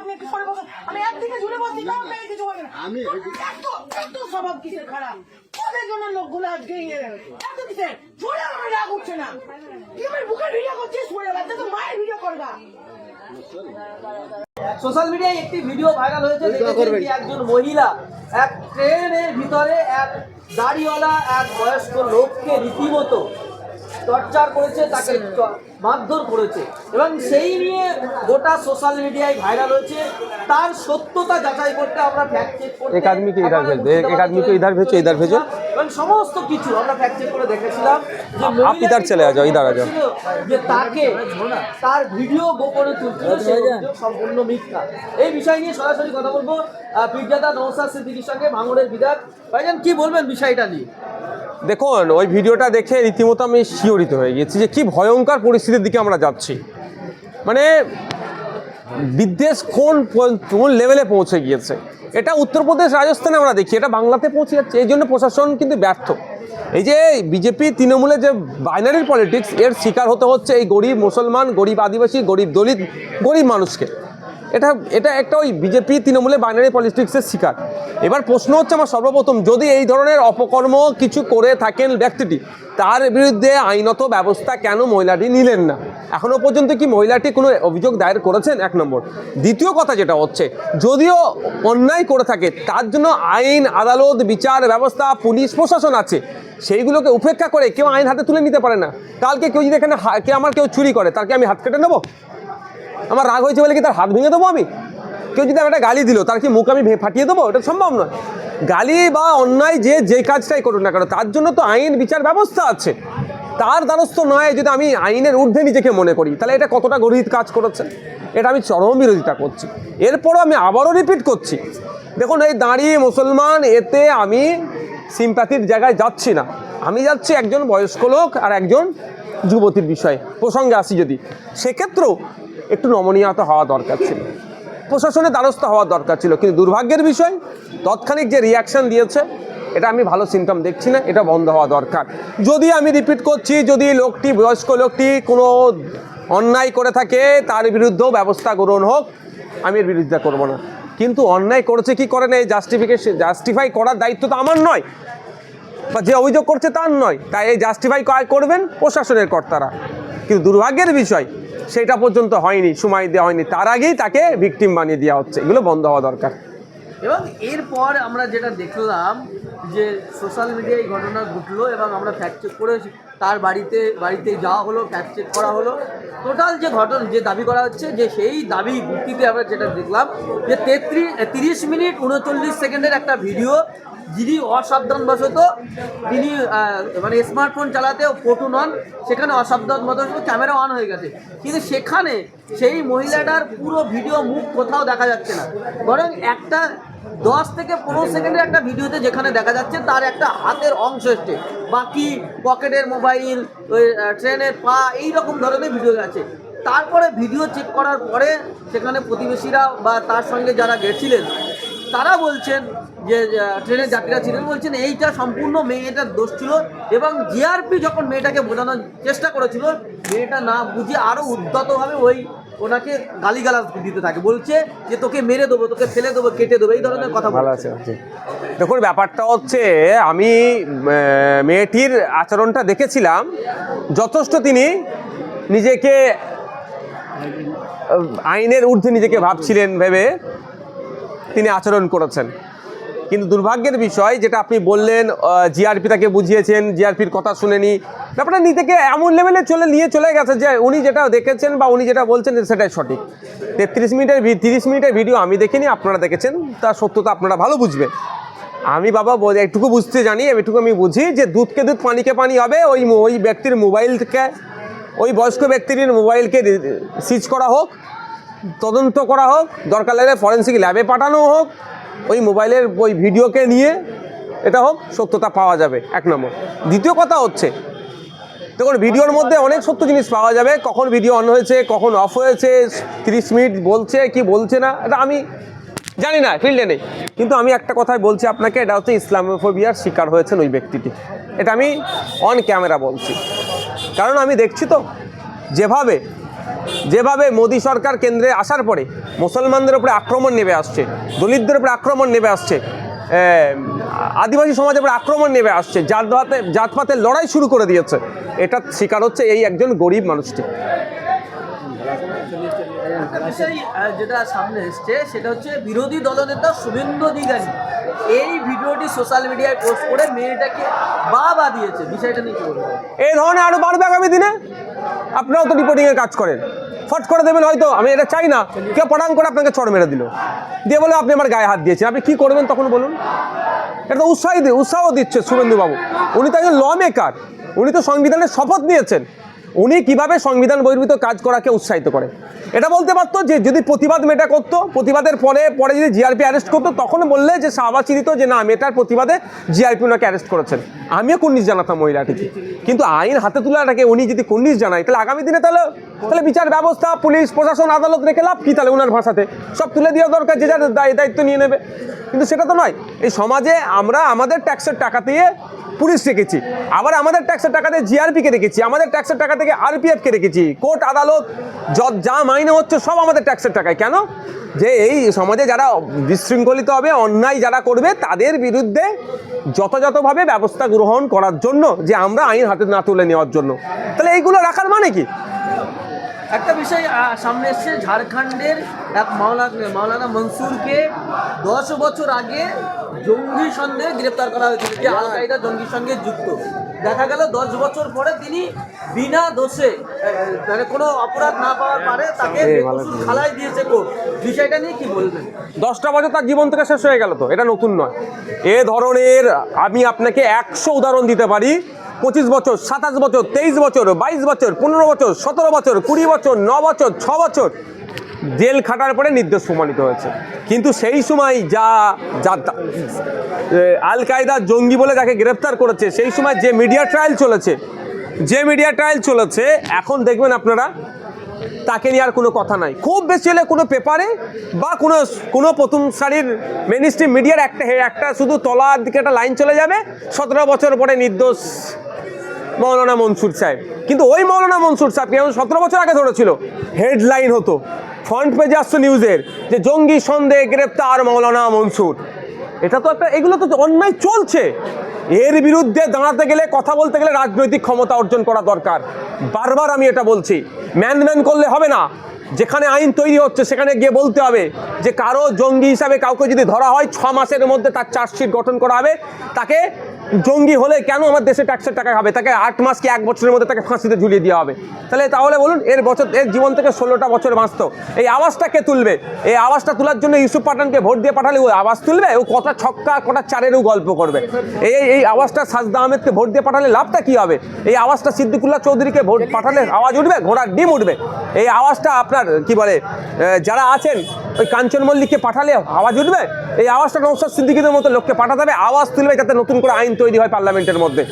আপনি একটু সরে বসুন। আমি একদিকে ঝুলে বসছি তাও আপনাকে কিছু বলবেন না। আমি এত এত স্বভাব কিসের খারাপ? ওদের জন্য লোকগুলো আজকে ইয়ে এত কিসের? ঝুলে আমার রাগ উঠছে না। কি আমি বুকে ভিডিও করছিস সরে বাচ্চা তো মায়ের ভিডিও করবা। সোশ্যাল মিডিয়ায় একটি ভিডিও ভাইরাল হয়েছে দেখেছেন একজন মহিলা? এক ট্রেনের ভিতরে এক দাড়িওয়ালা এক বয়স্ক লোককে রীতিমতো টর্চার করেছে তাকে আচ্ছা। মারধর করেছে। এবং সেই নিয়ে গোটা সোশ্যাল মিডিয়ায় ভাইরাল হয়েছে। তার সত্যতা যাচাই করতে আমরা ফ্যাক্ট চেক করতে এক আদমিকে ইধার ভেজো এক আদমিকে ইধার ভেজো এবং সমস্ত কিছু আমরা ফ্যাক্ট চেক করে দেখেছিলাম যে আপ ইধার চলে আ যাও ইধার যাও। যে তাকে তার ভিডিও গোপনে তুলছিল আচ্ছা, আচ্ছা। সম্পূর্ণ মিথ্যা। এই বিষয় নিয়ে সরাসরি কথা বলব। পিজ্জাদা নৌসাদ সিদ্দিকির সঙ্গে ভাঙড়ের বিধায়ক। ভাইজান কি বলবেন বিষয়টা নিয়ে? দেখুন, ওই ভিডিওটা দেখে রীতিমতো আমি শিওরিত হয়ে গেছি যে কি ভয়ঙ্কর পরিস্থিতির দিকে আমরা যাচ্ছি। মানে বিদ্বেষ কোন কোন লেভেলে পৌঁছে গিয়েছে? এটা উত্তরপ্রদেশ, রাজস্থানে আমরা দেখি, এটা বাংলাতে পৌঁছে যাচ্ছে, এই জন্য প্রশাসন কিন্তু ব্যর্থ। এই যে বিজেপি, তৃণমূলের যে বাইনারির পলিটিক্স এর শিকার হতে হচ্ছে এই গরিব মুসলমান, গরিব আদিবাসী, গরিব দলিত, গরিব মানুষকে। এটা এটা একটা ওই বিজেপি, তৃণমূলের বাইনারি পলিটিক্সের শিকার। এবার প্রশ্ন হচ্ছে আমার সর্বপ্রথম, যদি এই ধরনের অপকর্ম কিছু করে থাকেন ব্যক্তিটি, তার বিরুদ্ধে আইনত ব্যবস্থা কেন মহিলাটি নিলেন না? এখনও পর্যন্ত কি মহিলাটি কোনো অভিযোগ দায়ের করেছেন? এক নম্বর। দ্বিতীয় কথা যেটা হচ্ছে, যদিও অন্যায় করে থাকে, তার জন্য আইন, আদালত, বিচার ব্যবস্থা, পুলিশ, প্রশাসন আছে। সেইগুলোকে উপেক্ষা করে কেউ আইন হাতে তুলে নিতে পারে না। কালকে কেউ যদি এখানে কে আমার কেউ চুরি করে তাকে আমি হাত কেটে নেব? আমার রাগ হয়েছে বলে কি তার হাত ভেঙে দেবো আমি? কেউ যদি একটা গালি দিল, তার কি মুখ আমি ফাটিয়ে দেবো? এটা সম্ভব নয়। গালি বা অন্যায় যে যে কাজটাই করুন না কেন, তার জন্য তো আইন, বিচার ব্যবস্থা আছে। তার দ্বারস্থ নয় যদি আমি আইনের ঊর্ধ্বে নিজেকে মনে করি। তাহলে এটা কতটা গরিব কাজ করেছে? এটা আমি চরম বিরোধিতা করছি। এরপরও আমি আবারও রিপিট করছি। দেখুন, এই দাঁড়িয়ে মুসলমান, এতে আমি সিম্প্যাথির জায়গায় যাচ্ছি না। আমি যাচ্ছি একজন বয়স্ক লোক আর একজন যুবতীর বিষয়ে। প্রসঙ্গে আসি যদি। সেক্ষেত্রেও একটু নমনীয়তা হওয়া দরকার ছিল। প্রশাসনের দ্বারস্থ হওয়া দরকার ছিল। কিন্তু দুর্ভাগ্যের বিষয়, তৎক্ষণিক যে রিয়াকশন দিয়েছে, এটা আমি ভালো সিমটম দেখছি না, এটা বন্ধ হওয়া দরকার। যদি আমি রিপিট করছি, যদি লোকটি, বয়স্ক লোকটি কোনো অন্যায় করে থাকে, তার বিরুদ্ধেও ব্যবস্থা গ্রহণ হোক, আমি এর বিরোধিতা করব না। কিন্তু অন্যায় করেছে, কি করে না, এই জাস্টিফিকেশন জাস্টিফাই করার দায়িত্ব তো আমার নয়। বা যে অভিযোগ করছে তার নয়। তাই এই জাস্টিফাই করবেন প্রশাসনের কর্তারা। কিন্তু দুর্ভাগ্যের বিষয় সেটা পর্যন্ত হয়নি, সময় দেওয়া হয়নি। তার আগেই তাকে ভিকটিম বানিয়ে দেওয়া হচ্ছে। এগুলো বন্ধ হওয়া দরকার। এবং এরপর আমরা যেটা দেখলাম যে সোশ্যাল মিডিয়ায় ঘটনা ঘটলো এবং আমরা ফ্যাক্ট চেক করে তার বাড়িতে বাড়িতে যাওয়া হলো ফ্যাক্ট চেক করা হলো। টোটাল যে ঘটনা, যে দাবি করা হচ্ছে, যে সেই দাবি ভিত্তিতে আমরা যেটা দেখলাম, যে তেত্রিশ, তিরিশ মিনিট উনচল্লিশ সেকেন্ডের একটা ভিডিও যিনি অসাবধানবশত তিনি মানে স্মার্টফোন চালাতে ফটো নন, সেখানে অসাবধান অসাবধানবশত ক্যামেরা অন হয়ে গেছে। কিন্তু সেখানে সেই মহিলাটার পুরো ভিডিও মুখ কোথাও দেখা যাচ্ছে না। বরং একটা দশ থেকে পনেরো সেকেন্ডের একটা ভিডিওতে যেখানে দেখা যাচ্ছে, তার একটা হাতের অংশ এসছে। বাকি পকেটের মোবাইল ওই ট্রেনের পা এই রকম ধরনের ভিডিও আছে। তারপরে ভিডিও চেক করার পরে সেখানে প্রতিবেশীরা বা তার সঙ্গে যারা গেছিলেন, তারা বলছেন যে ট্রেনের যাত্রীরা ছিলেন বলছেন এইটা সম্পূর্ণ মেয়েটার দোষ ছিল এবং জিআরপি যখন মেয়েটাকে বোঝানোর চেষ্টা করেছিল মেয়েটা না বুঝে আরও উদ্যতভাবে ওই ওনাকে গালিগালাজ দিতে থাকে। বলছে যে তোকে মেরে দেবো তোকে ফেলে দেবো কেটে দেবো। এই ধরনের কথা ভালো আছে দেখুন ব্যাপারটা হচ্ছে আমি মেয়েটির আচরণটা দেখেছিলাম। যথেষ্ট তিনি নিজেকে আইনের ঊর্ধ্বে নিজেকে ভাবছিলেন ভেবে তিনি আচরণ করেছেন। কিন্তু দুর্ভাগ্যের বিষয়, যেটা আপনি বললেন জিআরপি তাকে বুঝিয়েছেন জিআরপির কথা শুনেনি। ব্যাপারটা নিজেকে এমন লেভেলে চলে, নিয়ে চলে গেছে যে উনি যেটা দেখেছেন বা উনি যেটা বলছেন সেটাই সঠিক। তেত্রিশ মিনিটের তিরিশ মিনিটের ভিডিও আমি দেখিনি, আপনারা দেখেছেন, তার সত্যতা আপনারা ভালো বুঝবেন আমি বাবা একটুকু বুঝতে জানি, এটুকু আমি বুঝি যে দুধকে দুধ পানিকে পানি হবে, ওই ওই ব্যক্তির মোবাইল থেকে ওই বয়স্ক ব্যক্তির মোবাইলকে সিজ করা হোক, তদন্ত করা হোক, দরকার লাগলে ফরেন্সিক ল্যাবে পাঠানো হোক ওই মোবাইলের ওই ভিডিওকে নিয়ে এটা হোক, সত্যতা পাওয়া যাবে, এক নম্বর। দ্বিতীয় কথা হচ্ছে, দেখুন, ভিডিওর মধ্যে অনেক সত্য জিনিস পাওয়া যাবে, কখন ভিডিও অন হয়েছে, কখন অফ হয়েছে, তিরিশ মিনিট বলছে, কি বলছে না, এটা আমি জানি না ফিল্ডে নেই। কিন্তু আমি একটা কথাই বলছি আপনাকে, এটা হচ্ছে ইসলামোফোবিয়ার শিকার হয়েছেন ওই ব্যক্তিটি। এটা আমি অন ক্যামেরা বলছি। কারণ আমি দেখছি তো, যেভাবে যেভাবে মোদী সরকার কেন্দ্রে আসার পরে মুসলমানদের উপরে আক্রমণ নেমে আসছে দলিতদের উপরে আক্রমণ নেমে আসছে আদিবাসী সমাজের উপরে আক্রমণ নেমে আসছে জাতপাতে জাতপাতের লড়াই শুরু করে দিয়েছে। এটা শিকার হচ্ছে এই একজন গরিব মানুষটি। বিষয় যেটা সামনে এসছে সেটা হচ্ছে বিরোধী দলনেতা শুভেন্দু অধিকারী। এই ভিডিওটি সোশ্যাল মিডিয়ায় পোস্ট করে মেয়েটাকে বা বা দিয়েছে। বিষয়টা নিয়ে কি বলব? এই ধরনের আরও বাড়বে আগামী দিনে? আপনারাও তো রিপোর্টিং এর কাজ করেন। ফট করে দেবেন হয়তো, আমি এটা চাই না। কেউ পটাং করে আপনাকে চড় মেরে দিল। দিয়ে বলে, আপনি আমার গায়ে হাত দিয়েছেন। আপনি কী করবেন তখন বলুন? এটা তো উৎসাহ উৎসাহ দিচ্ছে শুভেন্দুবাবু। উনি তো একজন ল মেকার উনি তো সংবিধানের শপথ নিয়েছেন। উনি কীভাবে সংবিধান বহির্ভূত কাজ করাকে উৎসাহিত করে। এটা বলতে পারতো যে যদি প্রতিবাদ মেটা করতো, প্রতিবাদের পরে পরে যদি জিআরপি অ্যারেস্ট করতো, তখন বললে যে শাহবাজ চিনিত যে না মেটার প্রতিবাদে জিআরপি ওনাকে অ্যারেস্ট করেছেন। আমিও কুন্নিশ জানাতাম মহিলাটিকে কিন্তু আইন হাতে তুলাটাকে উনি যদি কুন্নিশ জানায়, তাহলে আগামী দিনে তাহলে তাহলে বিচার ব্যবস্থা, পুলিশ, প্রশাসন, আদালত রেখে লাভ কি তাহলে ওনার ভাষাতে? সব তুলে দেওয়া দরকার, যে যার দায় দায়িত্ব নিয়ে নেবে। কিন্তু সেটা তো নয়, এই সমাজে আমরা আমাদের ট্যাক্সের টাকা দিয়ে পুলিশ রেখেছি। আবার আমাদের ট্যাক্সের টাকা দিয়ে জিআরপিকে রেখেছি, আমাদের ট্যাক্সের টাকা থেকে আরপিএফকে রেখেছি। কোর্ট, আদালত, যত যা মাইনে হচ্ছে, সব আমাদের ট্যাক্সের টাকায়। কেন? যে এই সমাজে যারা বিশৃঙ্খলিত হবে, অন্যায় যারা করবে, তাদের বিরুদ্ধে যথাযথভাবে ব্যবস্থা গ্রহণ করার জন্য, যে আমরা আইন হাতে না তুলে নেওয়ার জন্য। তাহলে এইগুলো রাখার মানে কি? একটা বিষয় সামনে এসছে ঝাড়খণ্ডের এক মাওলানা মাওলানা মনসুরকে দশ বছর আগে জঙ্গি সন্দেহে গ্রেপ্তার করা হয়েছিল যে আল কায়দা জঙ্গির সঙ্গে যুক্ত। দেখা গেল দশ বছর পরে তিনি বিনা দোষে মানে কোনো অপরাধ না পাওয়ার পরে তাকে খালায় দিয়েছে কোর্ট। বিষয়টা নিয়ে কি বলবেন? দশটা বছর তার জীবন থেকে শেষ হয়ে গেল তো এটা নতুন নয়। এ ধরনের আমি আপনাকে একশো উদাহরণ দিতে পারি পঁচিশ বছর, সাতাশ বছর, তেইশ বছর, বাইশ বছর, পনেরো বছর, সতেরো বছর, কুড়ি বছর, ন বছর, ছ বছর জেল খাটার পরে নির্দোষ প্রমাণিত হয়েছে। কিন্তু সেই সময় যা যা আল কায়দা জঙ্গি বলে যাকে গ্রেপ্তার করেছে, সেই সময় যে মিডিয়া ট্রায়াল চলেছে, যে মিডিয়া ট্রায়াল চলেছে, এখন দেখবেন আপনারা, তাকে নিয়ে আর কোনো কথা নাই। খুব বেশি হলে কোনো পেপারে বা কোনো কোনো প্রথম সারির মেন স্ট্রিম মিডিয়ার একটা একটা শুধু তলার দিকে একটা লাইন চলে যাবে, সতেরো বছর পরে নির্দোষ মৌলানা মনসুর সাহেব। কিন্তু ওই মৌলানা মনসুর সাহেব কেমন সতেরো বছর আগে ধরেছিল হেডলাইন হতো। ফ্রন্ট পেজে আসতো নিউজের যে জঙ্গি সন্দেহে গ্রেপ্তার মৌলানা মনসুর। এটা তো একটা, এগুলো তো অন্যায় চলছে। এর বিরুদ্ধে দাঁড়াতে গেলে, কথা বলতে গেলে রাজনৈতিক ক্ষমতা অর্জন করা দরকার। বারবার আমি এটা বলছি। ম্যান ম্যান করলে হবে না। যেখানে আইন তৈরি হচ্ছে, সেখানে গিয়ে বলতে হবে যে কারও জঙ্গি হিসাবে কাউকে যদি ধরা হয়, ছ মাসের মধ্যে তার চার্জশিট গঠন করা হবে, তাকে জঙ্গি হলে কেন আমার দেশে ট্যাক্সের টাকা খাবে তাকে আট মাস কি এক বছরের মধ্যে তাকে ফাঁসিতে ঝুলিয়ে দেওয়া হবে? তাহলে তাহলে বলুন, এর বছর, এর জীবন থেকে ষোলোটা বছর বাঁচত। এই আওয়াজটা কে তুলবে? এই আওয়াজটা তোলার জন্য ইউসুফ পাঠানকে ভোট দিয়ে পাঠালে ও আওয়াজ তুলবে? ও কটা ছক্কা, কটা চারেরও গল্প করবে। এই এই আওয়াজটা সাজদা আহমেদকে ভোট দিয়ে পাঠালে লাভটা কি হবে? এই আওয়াজটা সিদ্দিকুল্লাহ চৌধুরীকে ভোট পাঠালে আওয়াজ উঠবে? ঘোড়ার ডিম উঠবে। এই আওয়াজটা আপনার, কি বলে যারা আছেন, ওই কাঞ্চন মল্লিককে পাঠালে আওয়াজ উঠবে? এই আওয়াজটা নৌসাদ সিদ্দিকিদের মতো লোককে পাঠাতে হবে। আওয়াজ তুলবে যাতে নতুন করে আইন তৈরি হয় পার্লামেন্টের মধ্যে।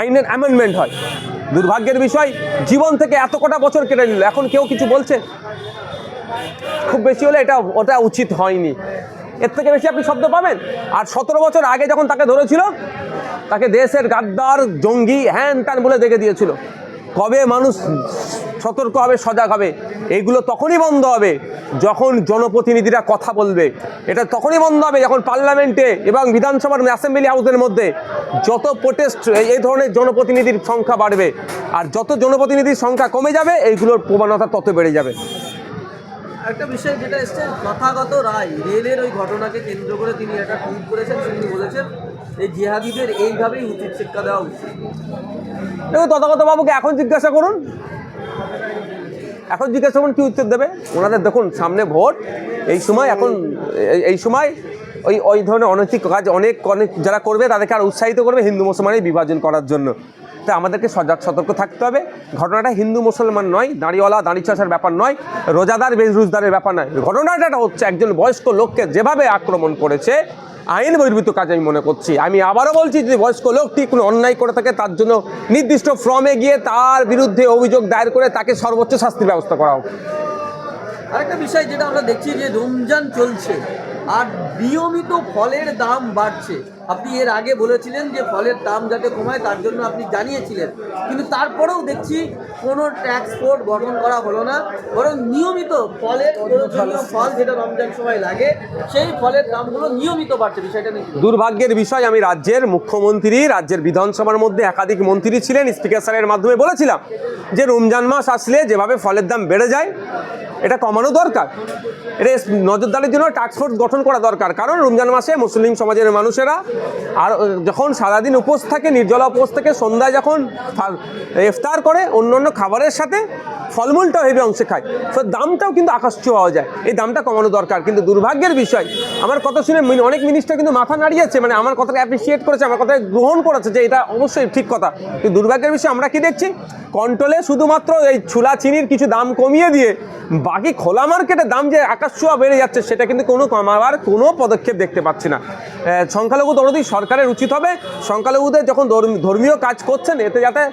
আইনের অ্যামেন্ডমেন্ট হয়। দুর্ভাগ্যের বিষয়, জীবন থেকে এত কটা বছর কেটে নিল। এখন কেউ কিছু বলছে? খুব বেশি হলে এটা, ওটা উচিত হয়নি। এর থেকে বেশি আপনি শব্দ পাবেন? আর সতেরো বছর আগে যখন তাকে ধরেছিল, তাকে দেশের গাদ্দার, জঙ্গি, হ্যান ত্যান বলে দেখে দিয়েছিল। কবে মানুষ সতর্ক হবে, সজাগ হবে এইগুলো তখনই বন্ধ হবে যখন জনপ্রতিনিধিরা কথা বলবে। এটা তখনই বন্ধ হবে যখন পার্লামেন্টে এবং বিধানসভার অ্যাসেম্বলি হাউসের মধ্যে যত প্রোটেস্ট এই ধরনের জনপ্রতিনিধির সংখ্যা বাড়বে। আর যত জনপ্রতিনিধির সংখ্যা কমে যাবে, এইগুলোর প্রবণতা তত বেড়ে যাবে। একটা বিষয় যেটা এসছে, তথাগত রায়, রেলের ওই ঘটনাকে কেন্দ্র করে তিনি একটা টুইট করেছেন, তিনি বলেছেন, এই জিহাদিদের এইভাবেই উচিত শিক্ষা দেওয়া উচিত। দেখুন তথাগত বাবুকে এখন জিজ্ঞাসা করুন। এখন জিজ্ঞাসা করুন, কি উত্তর দেবে? ওনাদের দেখুন, সামনে ভোট, এই সময় এখন, এই- সময় ওই ওই ধরনের অনৈতিক কাজ অনেক অনেক যারা করবে, তাদেরকে আর উৎসাহিত করবে হিন্দু মুসলমানের বিভাজন করার জন্য। তাই আমাদেরকে সজাগ সতর্ক থাকতে হবে। ঘটনাটা হিন্দু মুসলমান নয়, দাঁড়িওয়ালা দাঁড়ি চাষার ব্যাপার নয়, রোজাদার বেরুজদারের ব্যাপার নয়। ঘটনাটা হচ্ছে একজন বয়স্ক লোককে যেভাবে আক্রমণ করেছে, আইন বহির্ভূত কাজ আমি মনে করছি। আমি আবারও বলছি যে বয়স্ক লোকটি কোনো অন্যায় করে থাকে, তার জন্য নির্দিষ্ট ফর্মে গিয়ে তার বিরুদ্ধে অভিযোগ দায়ের করে তাকে সর্বোচ্চ শাস্তির ব্যবস্থা করা হোক। আরেকটা বিষয় যেটা আমরা দেখছি যে রমজান চলছে, আর নিয়মিত ফলের দাম বাড়ছে। আপনি এর আগে বলেছিলেন যে ফলের দাম যাতে কমায়, তার জন্য আপনি জানিয়েছিলেন। কিন্তু তারপরেও দেখছি কোনো ট্যাক্স কোড গঠন করা হলো না। বরং নিয়মিত ফলের ফল যেটা রমজান সময় লাগে, সেই ফলের দামগুলো নিয়মিত বাড়ছে। বিষয়টা নিয়ে দুর্ভাগ্যের বিষয়, আমি রাজ্যের মুখ্যমন্ত্রী, রাজ্যের বিধানসভার মধ্যে একাধিক মন্ত্রী ছিলেন স্পিকার স্যারের মাধ্যমে বলেছিলাম যে রমজান মাস আসলে যেভাবে ফলের দাম বেড়ে যায় এটা কমানো দরকার। এটা নজরদারির জন্য টাস্ক ফোর্স গঠন করা দরকার। কারণ রমজান মাসে মুসলিম সমাজের মানুষেরা আর যখন সারাদিন উপোস থাকে, নির্জলা উপোস থেকে সন্ধ্যায় যখন ইফতার করে অন্য অন্য খাবারের সাথে ফলমূলটাও হেভি অংশে খায়। তো দামটাও কিন্তু আকাশ ছোঁয়া যায়। এই দামটা কমানো দরকার। কিন্তু দুর্ভাগ্যের বিষয়, আমার কথা শুনে অনেক মিনিস্টার কিন্তু মাথা নাড়িয়েছে মানে আমার কথাকে অ্যাপ্রিসিয়েট করেছে, আমার কথাকে গ্রহণ করেছে যে এটা অবশ্যই ঠিক কথা। কিন্তু দুর্ভাগ্যের বিষয়, আমরা কি দেখছি? কন্ট্রোলে শুধুমাত্র এই ছুলা চিনির কিছু দাম কমিয়ে দিয়ে, বাকি খোলা মার্কেটের দাম যে আকাশ ছোঁয়া বেড়ে যাচ্ছে, সেটা কিন্তু কোনো কমাবার কোনো পদক্ষেপ দেখতে পাচ্ছি না। সংখ্যালঘু দরদি সরকারের উচিত হবে। সংখ্যালঘুদের যখন ধর্ম- ধর্মীয় কাজ করছেন, এতে যাতে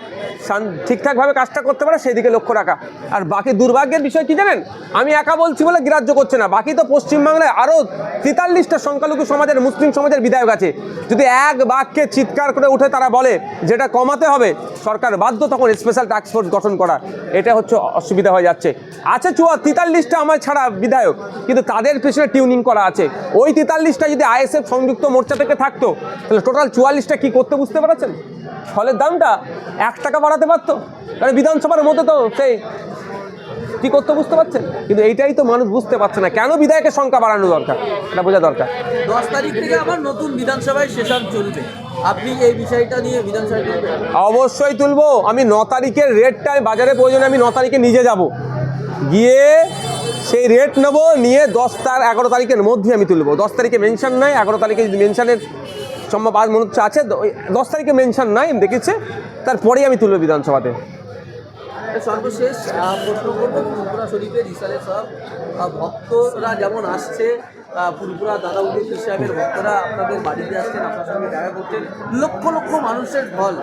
ঠিকঠাকভাবে কাজটা করতে পারে সেই দিকে লক্ষ্য রাখা। আর বাকি দুর্ভাগ্যের বিষয় কি জানেন? আমি একা বলছি বলে গ্রাহ্য করছে না। বাকি তো পশ্চিমবাংলায় আরও তেতাল্লিশটা সংখ্যালঘু সমাজের, মুসলিম সমাজের বিধায়ক আছে। যদি এক বাক্যে চিৎকার করে উঠে তারা বলে যেটা কমাতে হবে, সরকার বাধ্য তখন স্পেশাল ফোর্স গঠন করা। এটা হচ্ছে অসুবিধা হয়ে যাচ্ছে। আছে চুয়া, তেতাল্লিশটা আমার ছাড়া বিধায়ক। কিন্তু তাদের পেছনে টিউনিং করা আছে। ওই তেতাল্লিশটা যদি আইএসএফ সংযুক্ত মোর্চা থেকে থাকতো। তাহলে টোটাল চুয়াল্লিশটা কি করতে বুঝতে পারছেন? ফলের দামটা এক টাকা বাড়াতে পারতো? কারণ বিধানসভার মধ্যে তো সেই কি করতে বুঝতে পারছেন? কিন্তু এইটাই তো মানুষ বুঝতে পারছে না। কেন বিধায়কের সংখ্যা বাড়ানো দরকার? এটা বোঝা দরকার। দশ তারিখ থেকে আবার নতুন বিধানসভায় সেশন চলবে। আপনি এই বিষয়টা নিয়ে বিধানসভায় অবশ্যই তুলবো। আমি ন তারিখের রেটটা বাজারে প্রয়োজনে আমি ন তারিখে নিজে যাব। গিয়ে সেই রেট নেব, নিয়ে দশ তার এগারো তারিখের মধ্যে আমি তুলব। দশ তারিখে মেনশন নাই, এগারো তারিখে যদি মেনশানের সম্ভব আজ মনে হচ্ছে আছে দশ তারিখে মেনশন নাই, আমি দেখেছি, তারপরেই আমি তুলব বিধানসভাতে। সর্বশেষ প্রশ্ন করব ভক্তরা যেমন আসছে আহ, ফুলপুরা দাদাউদ্দিন পীর সাহেবের ভক্তরা আপনাদের বাড়িতে আসছেন আপনার সঙ্গে দেখা করছেন। লক্ষ লক্ষ মানুষের ঢল।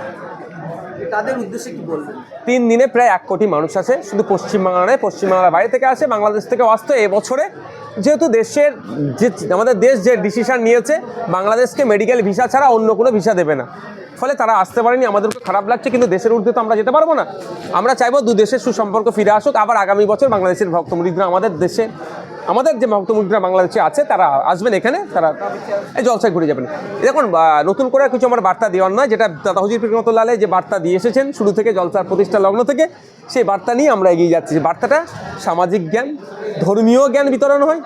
তাদের উদ্দেশ্যে কি বলবেন? তিন দিনে প্রায় এক কোটি মানুষ আছে শুধু পশ্চিমবাংলা নয় পশ্চিমবাংলার বাইরে থেকে আসে বাংলাদেশ থেকে আসতো এবছরে। যেহেতু দেশের যে আমাদের দেশ যে ডিসিশন নিয়েছে বাংলাদেশকে মেডিকেল ভিসা ছাড়া অন্য কোনো ভিসা দেবে না। ফলে তারা আসতে পারেনি আমাদের খারাপ লাগছে কিন্তু দেশের ঊর্ধ্বে তো আমরা যেতে পারব না। আমরা চাইব দু দেশের সুসম্পর্ক ফিরে আসুক আবার আগামী বছর বাংলাদেশের ভক্তমুরিদরা আমাদের দেশে আমাদের যে ভক্তমুরিদরা বাংলাদেশে আছে, তারা আসবেন এখানে, তারা এই জলসায় ঘুরে যাবেন। দেখুন নতুন করে কিছু আমার বার্তা দেওয়ার নয়, যেটা দাদা হজির লালে যে বার্তা দিয়ে এসেছেন শুরু থেকে জলসার প্রতিষ্ঠা লগ্ন থেকে, সেই বার্তা নিয়ে আমরা এগিয়ে যাচ্ছি। যে বার্তাটা সামাজিক জ্ঞান, ধর্মীয় জ্ঞান বিতরণ হয়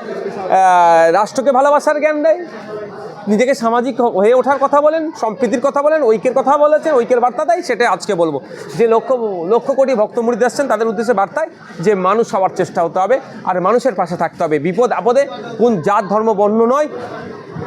রাষ্ট্রকে ভালোবাসার জ্ঞান দেয় নিজেকে সামাজিক হয়ে ওঠার কথা বলেন, সম্প্রীতির কথা বলেন, ঐক্যের কথা বলেছেন, ঐক্যের বার্তা দেয় সেটা আজকে বলব। যে লক্ষ লক্ষ কোটি ভক্তমুড়ি আসছেন, তাদের উদ্দেশ্যে বার্তায় যে মানুষ হওয়ার চেষ্টা হতে হবে আর মানুষের পাশে থাকতে হবে। বিপদ আপদে কোন জাত, ধর্ম, বর্ণ নয়,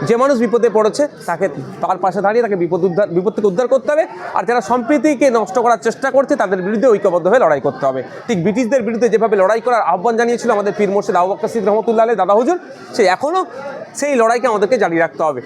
যে মানুষ বিপদে পড়েছে, তাকে তার পাশে দাঁড়িয়ে তাকে বিপদ উদ্ধার, বিপদ থেকে উদ্ধার করতে হবে আর যারা সম্প্রীতিকে নষ্ট করার চেষ্টা করছে, তাদের বিরুদ্ধে ঐক্যবদ্ধ হয়ে লড়াই করতে হবে। ঠিক ব্রিটিশদের বিরুদ্ধে যেভাবে লড়াই করার আহ্বান জানিয়েছিল আমাদের পীর মোর্শেদ আবু বকর সিদ্দিক রহমতুল্লাহ দাদা হুজুর সে এখনও সেই লড়াইকে আমাদেরকে জারি রাখতে হবে।